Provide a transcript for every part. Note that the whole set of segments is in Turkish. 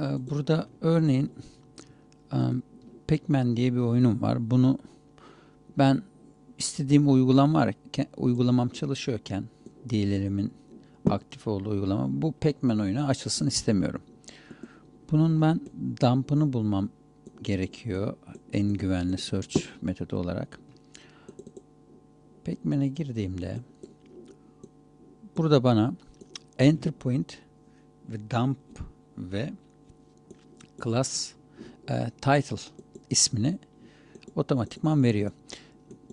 Ee, Burada örneğin Pac-Man diye bir oyunum var. Bunu ben istediğim uygulama varken, uygulamam çalışıyorken DLL'imin aktif olduğu uygulama bu Pac-Man oyunu açılsın istemiyorum. Bunun ben dump'ını bulmam gerekiyor en güvenli search metodu olarak. Pac-Man'e girdiğimde burada bana enter point ve dump ve class e, title ismini otomatikman veriyor.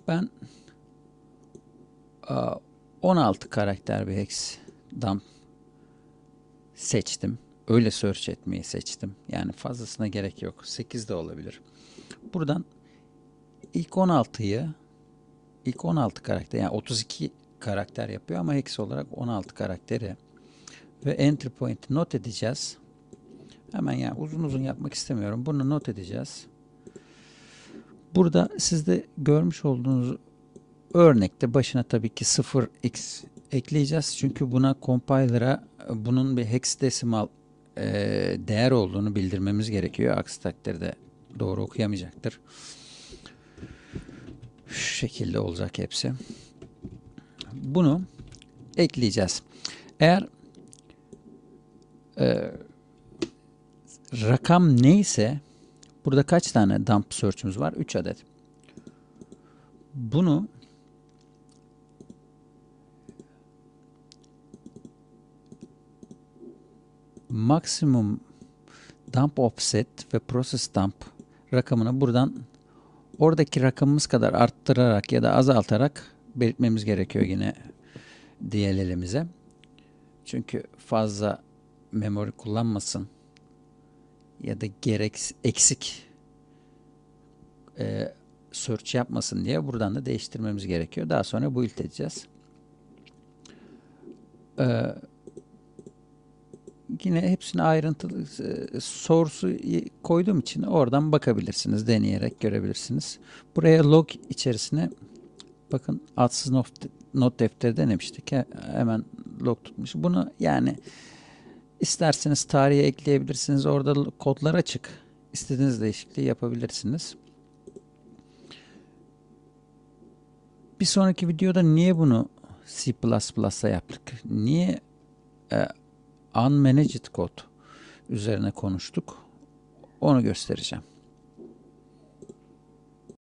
Ben e, 16 karakter bir hex dump seçtim. Öyle search etmeyi seçtim. Yani fazlasına gerek yok. 8 de olabilir. Buradan ilk 16'yı ilk 16 karakter yani 32 karakter yapıyor ama hex olarak 16 karakteri ve entry point not edeceğiz. Hemen yani uzun uzun yapmak istemiyorum. Bunu not edeceğiz. Burada sizde görmüş olduğunuz örnekte başına tabii ki 0x ekleyeceğiz. Çünkü buna compiler'a bunun bir hexadesimal e, değer olduğunu bildirmemiz gerekiyor. Aksi takdirde doğru okuyamayacaktır. Şu şekilde olacak hepsi. Bunu ekleyeceğiz. Eğer e, rakam neyse burada kaç tane dump search'ümüz var? 3 adet. Bunu maksimum dump offset ve process dump rakamını buradan oradaki rakamımız kadar arttırarak ya da azaltarak belirtmemiz gerekiyor yine DLL'imize. Çünkü fazla memori kullanmasın ya da gerek eksik e, search yapmasın diye buradan da değiştirmemiz gerekiyor. Daha sonra build edeceğiz. Ee, yine hepsine ayrıntılı e, source'u koyduğum için oradan bakabilirsiniz. Deneyerek görebilirsiniz. Buraya log içerisine bakın adsız not, not defteri denemiştik. He- Hemen log tutmuş. Bunu yani isterseniz tarihe ekleyebilirsiniz. Orada kodlar açık. İstediğiniz değişikliği yapabilirsiniz. Bir sonraki videoda niye bunu C++'la yaptık? Niye e, unmanaged kod üzerine konuştuk? Onu göstereceğim.